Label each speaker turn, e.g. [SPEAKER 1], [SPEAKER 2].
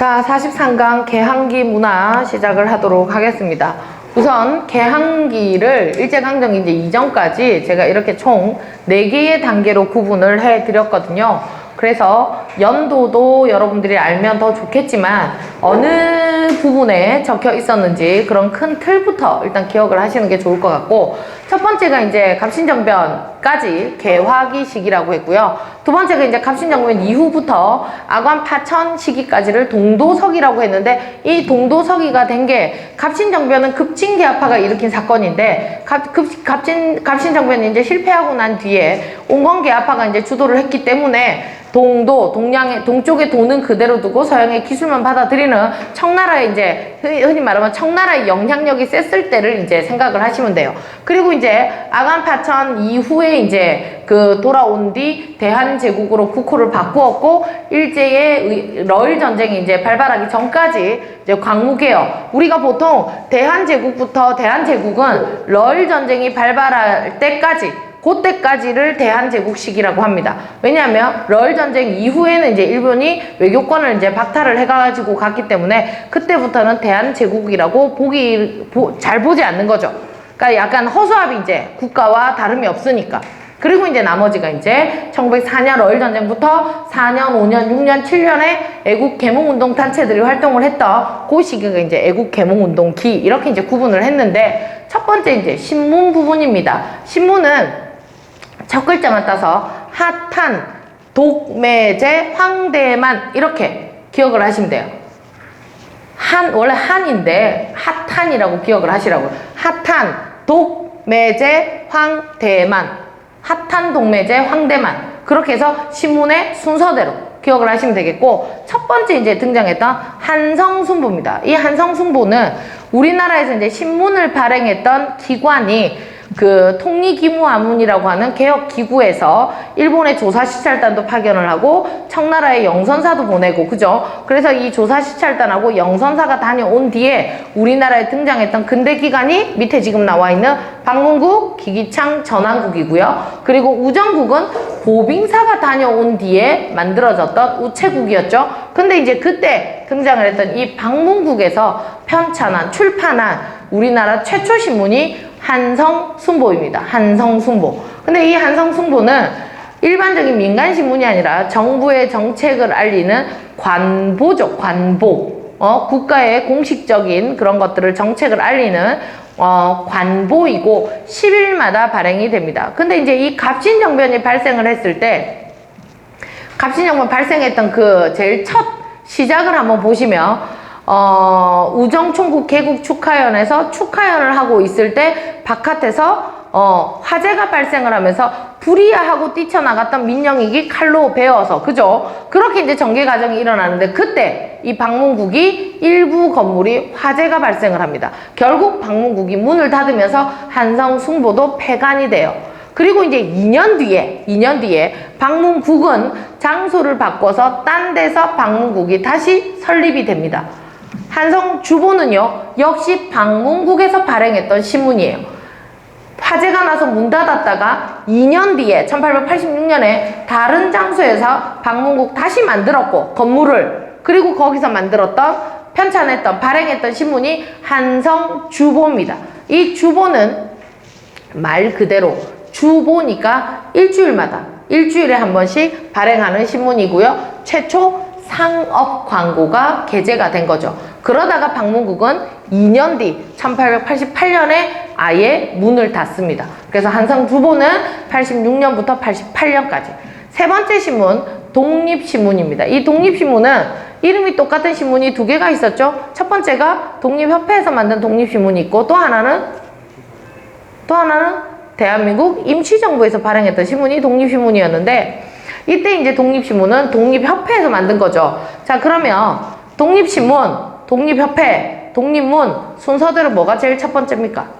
[SPEAKER 1] 자, 43강 개항기 문화 시작을 하도록 하겠습니다. 우선 개항기를 일제강점기 이전까지 제가 이렇게 총 4개의 단계로 구분을 해 드렸거든요. 그래서 연도도 여러분들이 알면 더 좋겠지만 어느 부분에 적혀 있었는지 그런 큰 틀부터 일단 기억을 하시는 게 좋을 것 같고 첫 번째가 이제 갑신정변까지 개화기 시기라고 했고요. 두 번째가 이제 갑신정변 이후부터 아관 파천 시기까지를 동도서기라고 했는데 이 동도서기가 된 게 갑신정변은 급진개화파가 일으킨 사건인데 갑, 급, 갑진, 갑신정변이 이제 실패하고 난 뒤에 온건개화파가 이제 주도를 했기 때문에 동도, 동양의, 동쪽의 도는 그대로 두고 서양의 기술만 받아들이는 청나라의 이제, 흔히 말하면 청나라의 영향력이 셌을 때를 이제 생각을 하시면 돼요. 그리고 이제 아간파천 이후에 이제 그 돌아온 뒤 대한제국으로 국호를 바꾸었고, 일제의 의- 러일 전쟁이 이제 발발하기 전까지 이제 광무개혁. 우리가 보통 대한제국부터 대한제국은 러일 전쟁이 발발할 때까지 그때까지를 대한제국 시기라고 합니다. 왜냐하면 러일 전쟁 이후에는 이제 일본이 외교권을 이제 박탈을 해가지고 갔기 때문에 그때부터는 대한제국이라고 보기 보- 잘 보지 않는 거죠. 그러니까 약간 허수아비 이제 국가와 다름이 없으니까. 그리고 이제 나머지가 이제 1904년 러일 전쟁부터 4년, 5년, 6년, 7년에 애국 개몽 운동 단체들이 활동을 했던 그 시기가 이제 애국 개몽 운동기 이렇게 이제 구분을 했는데 첫 번째 이제 신문 부분입니다. 신문은 첫 글자만 따서 핫한 독매제 황대만 이렇게 기억을 하시면 돼요. 한 원래 한인데 핫한이라고 기억을 하시라고요. 핫한 독매제 황대만 핫한 독매제 황대만 그렇게 해서 신문의 순서대로 기억을 하시면 되겠고 첫 번째 이제 등장했던 한성순보입니다. 이 한성순보는 우리나라에서 이제 신문을 발행했던 기관이 그 통리기무아문이라고 하는 개혁 기구에서 일본의 조사 시찰단도 파견을 하고 청나라의 영선사도 보내고 그죠? 그래서 이 조사 시찰단하고 영선사가 다녀온 뒤에 우리나라에 등장했던 근대 기관이 밑에 지금 나와 있는 방문국, 기기창, 전환국이고요. 그리고 우정국은 보빙사가 다녀온 뒤에 만들어졌던 우체국이었죠. 근데 이제 그때 등장을 했던 이 방문국에서 편찬한 출판한 우리나라 최초 신문이 한성순보입니다. 한성순보. 근데 이 한성순보는 일반적인 민간 신문이 아니라 정부의 정책을 알리는 관보죠. 관보. 어, 국가의 공식적인 그런 것들을 정책을 알리는 어, 관보이고 10일마다 발행이 됩니다. 근데 이제 이 갑신정변이 발생을 했을 때 갑신정변 발생했던 그 제일 첫 시작을 한번 보시면 어, 우정총국 개국 축하연에서 축하연을 하고 있을 때 바깥에서 어, 화재가 발생을 하면서 불이야 하고 뛰쳐나갔던 민영익이 칼로 베어서 그죠? 그렇게 이제 전개 과정이 일어나는데 그때 이 방문국이 일부 건물이 화재가 발생을 합니다. 결국 방문국이 문을 닫으면서 한성 숭보도 폐간이 돼요. 그리고 이제 2년 뒤에, 2년 뒤에 방문국은 장소를 바꿔서 딴 데서 방문국이 다시 설립이 됩니다. 한성 주보는요, 역시 방문국에서 발행했던 신문이에요. 화재가 나서 문 닫았다가 2년 뒤에 1886년에 다른 장소에서 방문국 다시 만들었고 건물을 그리고 거기서 만들었던 편찬했던 발행했던 신문이 한성 주보입니다. 이 주보는 말 그대로 주보니까 일주일마다 일주일에 한 번씩 발행하는 신문이고요. 최초 상업 광고가 게재가 된 거죠. 그러다가 방문국은 2년 뒤 1888년에 아예 문을 닫습니다. 그래서 한성 주보는 86년부터 88년까지. 세 번째 신문 독립신문입니다. 이 독립신문은 이름이 똑같은 신문이 두 개가 있었죠. 첫 번째가 독립협회에서 만든 독립신문이 있고 또 하나는 또 하나는 대한민국 임시정부에서 발행했던 신문이 독립신문이었는데 이때 이제 독립신문은 독립협회에서 만든 거죠. 자 그러면 독립신문, 독립협회, 독립문 순서대로 뭐가 제일 첫 번째입니까?